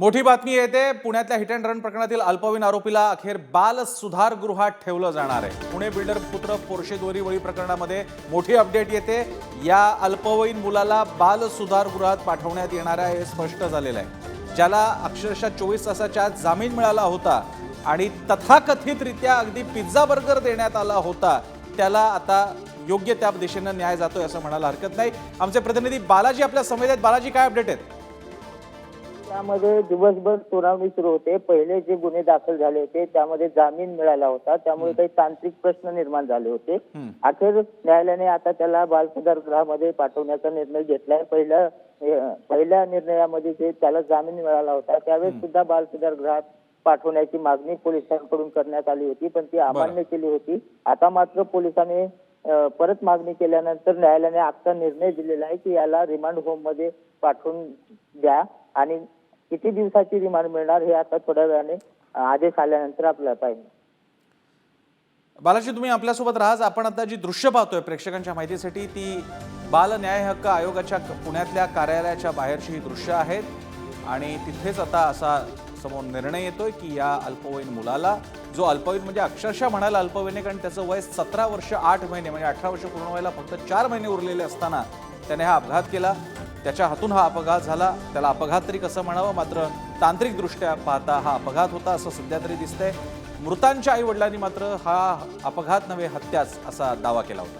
मोठी बातमी येते पुण्यातल्या हिट अँड रन प्रकरणातील अल्पवयीन आरोपीला अखेर बाल सुधारगृहात ठेवलं जाणार आहे. पुणे बिल्डर पुत्र पोरशे वळी प्रकरणामध्ये मोठी अपडेट येते. या अल्पवयीन मुलाला बाल सुधारगृहात पाठवण्यात येणार आहे हे स्पष्ट झालेलं आहे. ज्याला अक्षरशः चोवीस तासाच्या आत जामीन मिळाला होता आणि तथाकथितरित्या अगदी पिझ्झा बर्गर देण्यात आला होता त्याला आता योग्य त्या दिशेनं न्याय जातोय असं म्हणायला हरकत नाही. आमचे प्रतिनिधी बालाजी आपल्या समेत आहेत बालाजी काय अपडेट आहेत? त्यामध्ये दिवसभर सुनावणी सुरू होते. पहिले जे गुन्हे दाखल झाले होते त्यामध्ये जामीन मिळाला होता. त्यामुळे काही तांत्रिक प्रश्न निर्माण झाले होते. अखेर न्यायालयाने आता त्याला बाल सुधारगृहामध्ये पाठवण्याचा निर्णय घेतलाय. पहिल्या पहिल्या निर्णयामध्ये जे त्याला जामीन मिळाला होता त्यावेळेस सुद्धा बाल सुधारगृहात पाठवण्याची मागणी पोलिसांकडून करण्यात आली होती पण ती अमान्य केली होती. आता मात्र पोलिसांनी परत मागणी केल्यानंतर न्यायालयाने आजचा निर्णय दिलेला आहे की याला रिमांड होममध्ये पाठवून द्या आणि किती दिवसाची रिमांड मिळणार हे आता थोड्या वेळाने आदेश आल्यानंतर आपल्याला पाहिजे. बालाजी तुम्ही आपल्यासोबत राहा. आपण आता जी दृश्य पाहतोय प्रेक्षकांच्या माहितीसाठी ती बाल न्याय हक्क आयोगाच्या पुण्यातल्या कार्यालयाच्या बाहेरची ही दृश्य आहेत आणि तिथेच आता असा समोर निर्णय येतोय की या अल्पवयीन मुलाला जो अल्पवयीन म्हणजे अक्षरशः म्हणायला अल्पवयीन आहे कारण त्याचं वय सतरा वर्ष आठ महिने म्हणजे अठरा वर्ष पूर्ण व्हायला फक्त चार महिने उरलेले असताना त्याने हा अपघात केला. त्याच्या हातून हा अपघात झाला. त्याला अपघात तरी कसं म्हणावं? मात्र तांत्रिकदृष्ट्या पाहता हा अपघात होता असं सध्या तरी दिसतंय. मृतांच्या आई वडिलांनी मात्र हा अपघात नव्हे हत्याच असा दावा केला होता.